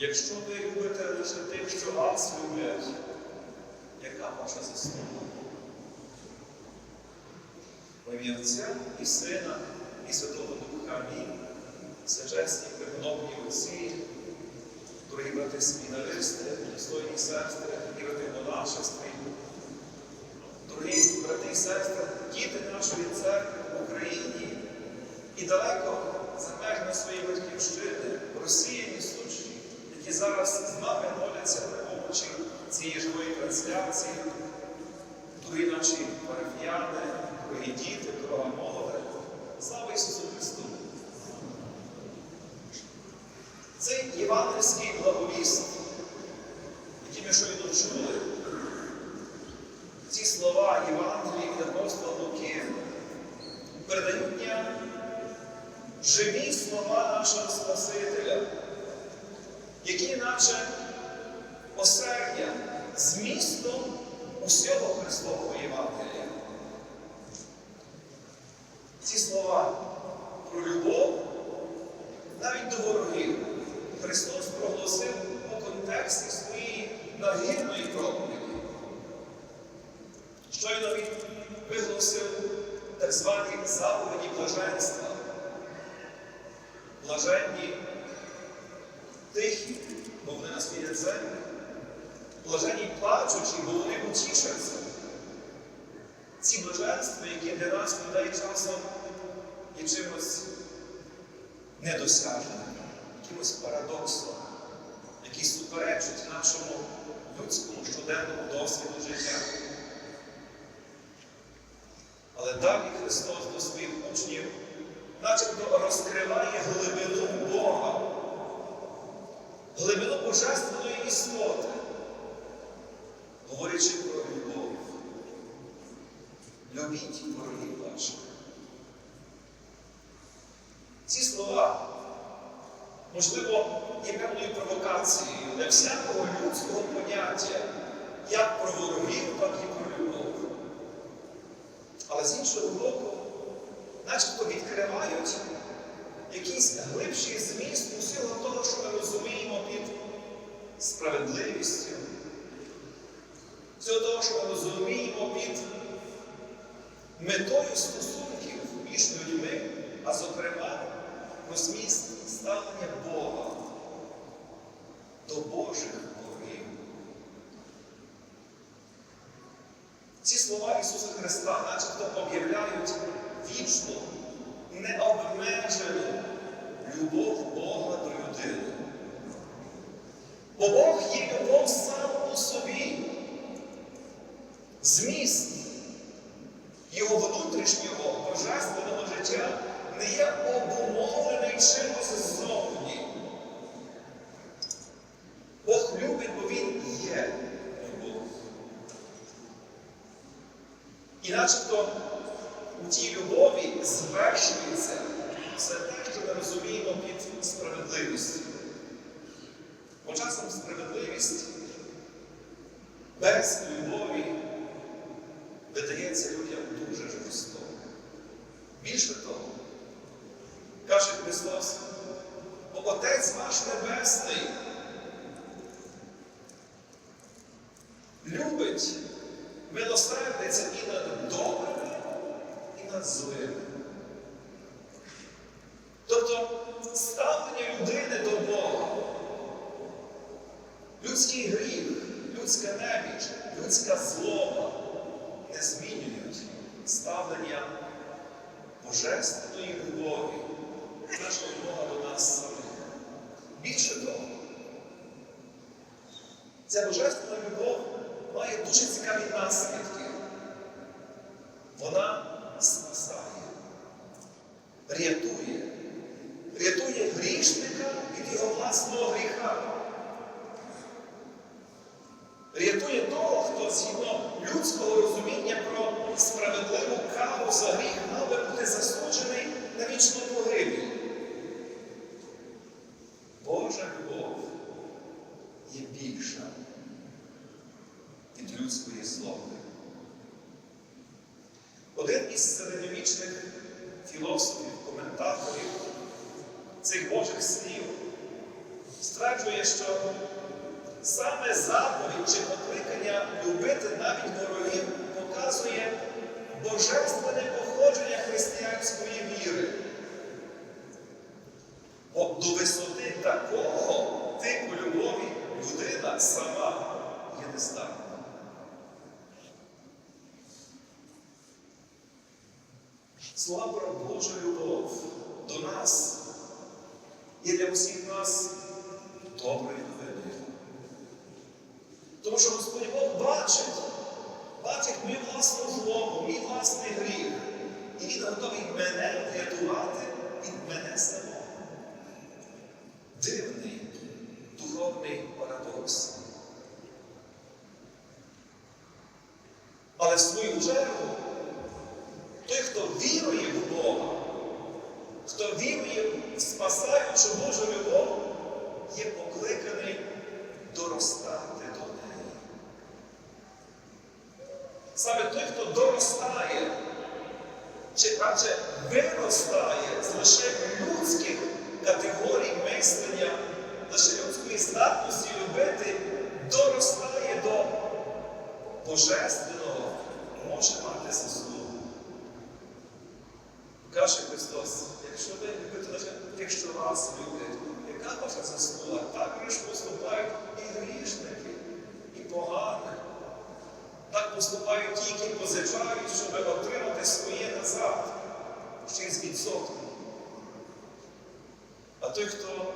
Якщо ви любите лише тих, що вас люблять, яка ваша заслуга? Ім'я Отця і Сина, і Святого Духа Амінь. Всечесні преподобні отці, дорогі брати семінаристи, достойні сестри і брати монашестві, дорогі брати і сестри, діти нашої церкви в Україні і далеко за межами своєї батьківщини, розсіяні трансляції, дорогі наші парафіяни, дорогі діти, дорога молоде. Слава Ісусу Христу! Цей євангельський благовіст, який ми щойно чули, ці слова Євангелії від апостола Луки передають нам живі слова нашого Спасителя, які наче осердя змістом усього Христового Євангелія. Ці слова про любов навіть до ворогів Христос проголосив у контексті своєї нагірної проповіді. Щойно він виголосив так звані заповіді блаженства. Блаженні тихі, бо вони наслідять землю. Плачучі, бо вони утішаться. Ці блаженства, які для нас людей часом є чимось недосяжним, якимось парадоксом, який суперечить нашому людському щоденному досвіду життя. Але далі Христос до своїх учнів начебто розкриває глибину Бога, глибину божественної істоти, говорячи про любов. Любіть ворогів ваших. Ці слова, можливо, є певною провокацією для всякого людського поняття, як про ворогів, так і про любов. Але з іншого боку, начебто відкривають якийсь глибший зміст усього того, що ми розуміємо під справедливістю, всього того, що ми розуміємо під метою стосунків між людьми, а зокрема про зміст ставлення Бога до Божих ворогів. Ці слова Ісуса Христа начебто об'являють вічну, необмежену любов Бога до людини. Бо Бог є любов сам у собі. Зміст його внутрішнього божественного життя не є обумовлений чимось ззовні. Бог любить, бо Він є любов. І начебто у тій любові звершується все те, що ми розуміємо під справедливістю. Бо часом справедливість без любові видається людям дуже жорстоко. Більше того, каже Христос, бо Отець ваш Небесний любить милосердиться і над добрими, і над злими. Тобто ставлення людини до Бога, людський гріх, людська неміч, людська злоба не змінюють ставлення божественної любові нашого Бога до нас самих. Більше того, ця божественна любов має дуже цікаві наслідки. Вона спасає, рятує, рятує грішника від його власного гріха. Рятує того, хто згідно людського розуміння про справедливу кару за гріх мав би бути засуджений на вічну погибель. Божа любов є більша від людської злоби. Один із середньовічних філософів, коментаторів цих Божих слів стверджує, що саме заповідь чи покликання любити навіть ворогів показує божественне походження християнської віри. Бо до висоти такого типу любові людина сама є не здатна. Слова про Божу любов до нас і для всіх нас новиною. Тому що Господь Бог бачить, бачить мою власну злобу, мій власний гріх. І Він готовий мене врятувати від мене самого. Дивний духовний парадокс. Але в свою чергу, той, хто вірує в Бога, хто вірує в спасаючу Божу любов, є покликаний доростати до неї. Саме той, хто доростає, чи радше виростає з лише людських категорій мислення, лише людської здатності любити, доростає до Божественного, може мати заслугу. Каже Христос, якщо ви любите лише тих, що вас люблять, яка ваша заслуга? Так ж поступають і грішники, і погані. Так поступають ті, які позичають, щоб отримати своє назад, ще з відсотком. А той, хто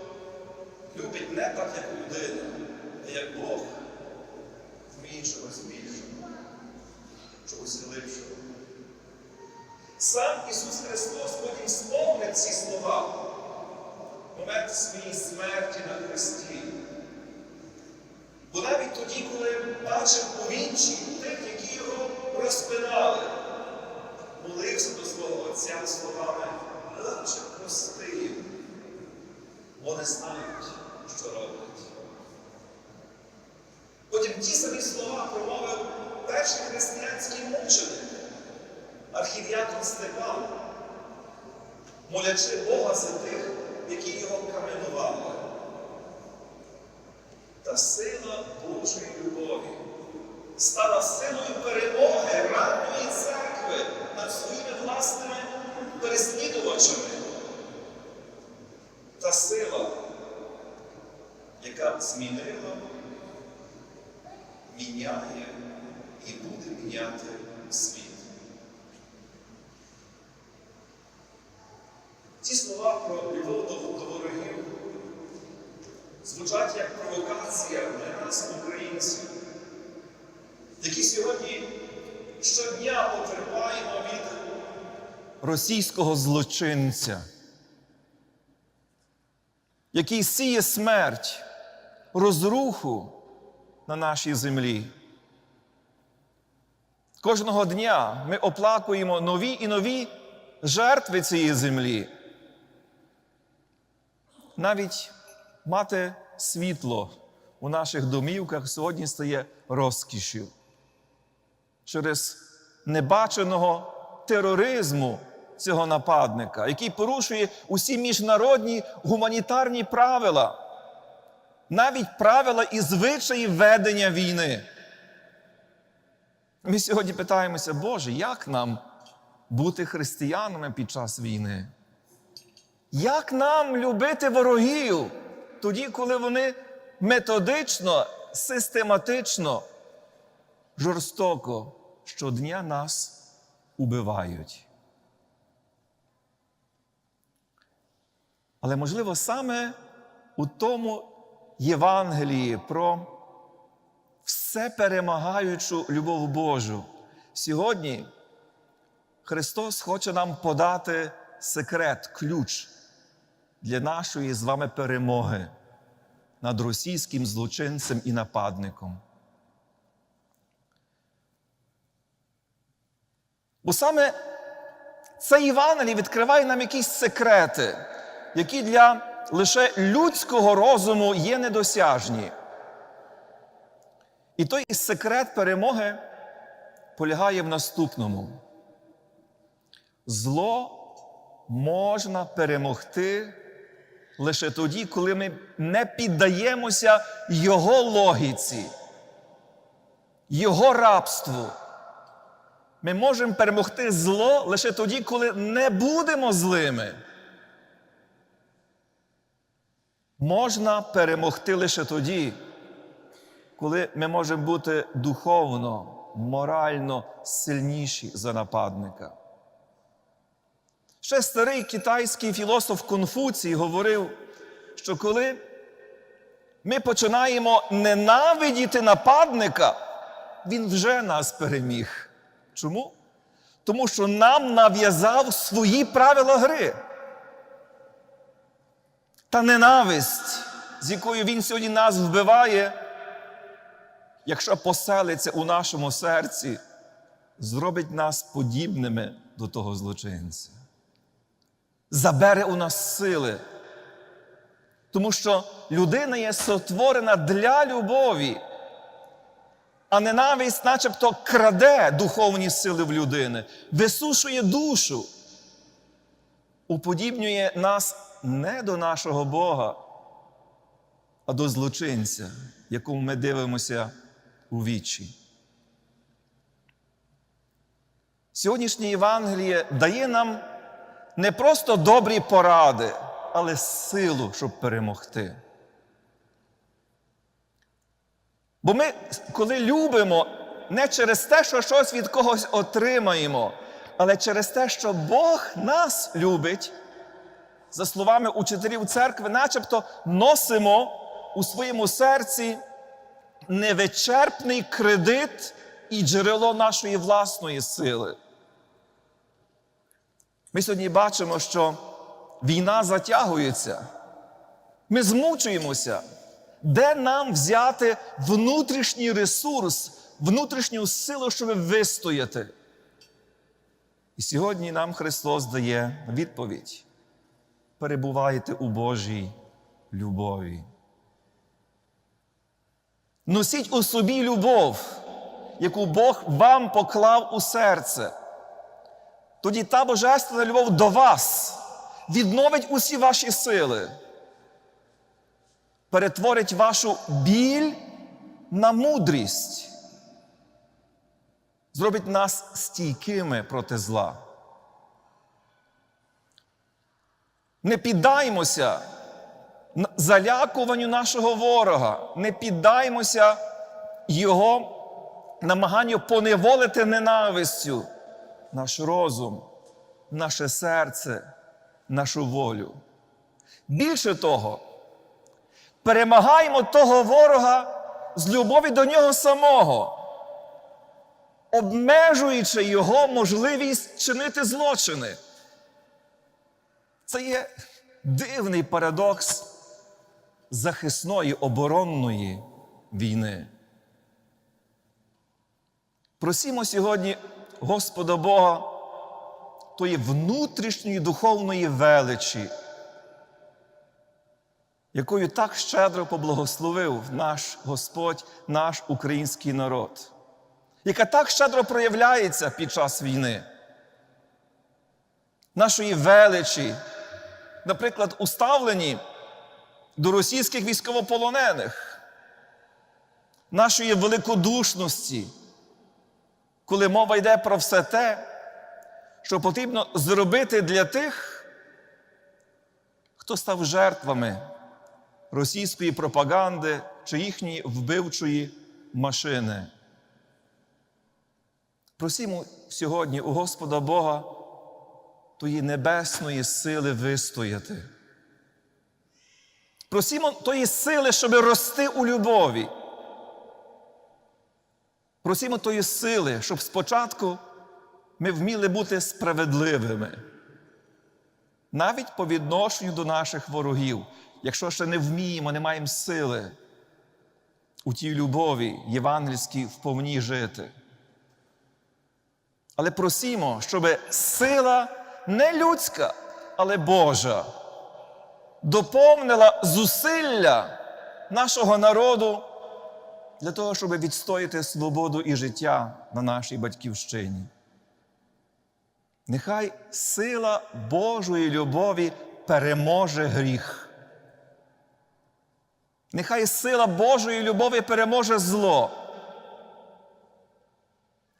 любить не так, як людина, а як Бог, вміє чогось більшого, чогось глибшого. Сам Ісус Христос потім сповнив ці слова в момент своєї смерті на Христі. Бо навіть тоді, коли бачив у вінчі тих, які його розпинали, молився до свого Отця словами, Отче прости, не знають, що роблять. Потім ті самі слова промовив перший християнський мученик, архів'якон Степан, молячи Бога за тих, які його каменували. Та сила Божої любові стала силою перемоги ранньої церкви над своїми власними переслідувачами. Та сила, яка змінила, міняє і буде міняти світ. Ці слова про любов до, звучать як провокація для нас, українців, які сьогодні щодня потерпаємо від російського злочинця, який сіє смерть, розруху на нашій землі. Кожного дня ми оплакуємо нові і нові жертви цієї землі. Навіть мати світло у наших домівках сьогодні стає розкішю через небаченого тероризму цього нападника, який порушує усі міжнародні гуманітарні правила, навіть правила і звичаї ведення війни. Ми сьогодні питаємося, Боже, як нам бути християнами під час війни? Як нам любити ворогів тоді, коли вони методично, систематично, жорстоко щодня нас убивають? Але, можливо, саме у тому Євангелії про все перемагаючу любов Божу. Сьогодні Христос хоче нам подати секрет, ключ для нашої з вами перемоги над російським злочинцем і нападником. Бо саме це Євангеліє відкриває нам якісь секрети, які для лише людського розуму є недосяжні. І той секрет перемоги полягає в наступному. Зло можна перемогти лише тоді, коли ми не піддаємося Його логіці, Його рабству. Ми можемо перемогти зло лише тоді, коли не будемо злими. Можна перемогти лише тоді, коли ми можемо бути духовно, морально сильніші за нападника. Ще старий китайський філософ Конфуцій говорив, що коли ми починаємо ненавидіти нападника, він вже нас переміг. Чому? Тому що нам нав'язав свої правила гри. Та ненависть, з якою він сьогодні нас вбиває, якщо поселиться у нашому серці, зробить нас подібними до того злочинця. Забере у нас сили. Тому що людина є сотворена для любові, а ненависть, начебто, краде духовні сили в людини, висушує душу, уподібнює нас не до нашого Бога, а до злочинця, якому ми дивимося у вічі. Сьогоднішнє Євангеліє дає нам не просто добрі поради, але силу, щоб перемогти. Бо ми, коли любимо, не через те, що щось від когось отримаємо, але через те, що Бог нас любить, за словами учителів церкви, начебто носимо у своєму серці невичерпний кредит і джерело нашої власної сили. Ми сьогодні бачимо, що війна затягується. Ми змучуємося. Де нам взяти внутрішній ресурс, внутрішню силу, щоб вистояти? І сьогодні нам Христос дає відповідь: перебувайте у Божій любові. Носіть у собі любов, яку Бог вам поклав у серце. Тоді та божественна любов до вас відновить усі ваші сили, перетворить вашу біль на мудрість, зробить нас стійкими проти зла. Не піддаймося залякуванню нашого ворога, не піддаймося його намаганню поневолити ненавистю наш розум, наше серце, нашу волю. Більше того, перемагаємо того ворога з любові до нього самого, обмежуючи його можливість чинити злочини. Це є дивний парадокс захисної оборонної війни. Просімо сьогодні Господа Бога тої внутрішньої духовної величі, якою так щедро поблагословив наш Господь, наш український народ, яка так щедро проявляється під час війни, нашої величі, наприклад, уставлені до російських військовополонених, нашої великодушності, коли мова йде про все те, що потрібно зробити для тих, хто став жертвами російської пропаганди чи їхньої вбивчої машини. Просімо сьогодні у Господа Бога тої небесної сили вистояти. Просімо тої сили, щоб рости у любові. Просімо тої сили, щоб спочатку ми вміли бути справедливими, навіть по відношенню до наших ворогів, якщо ще не вміємо, не маємо сили у тій любові євангельській вповні жити. Але просімо, щоб сила не людська, але Божа доповнила зусилля нашого народу для того, щоб відстояти свободу і життя на нашій батьківщині. Нехай сила Божої любові переможе гріх. Нехай сила Божої любові переможе зло.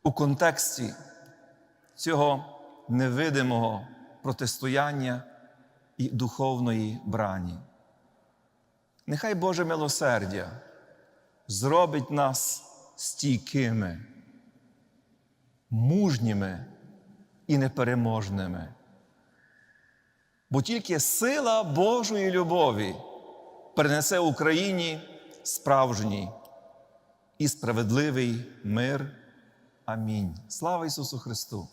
У контексті цього невидимого протистояння і духовної брані. Нехай Боже милосердя зробить нас стійкими, мужніми і непереможними. Бо тільки сила Божої любові принесе Україні справжній і справедливий мир. Амінь. Слава Ісусу Христу!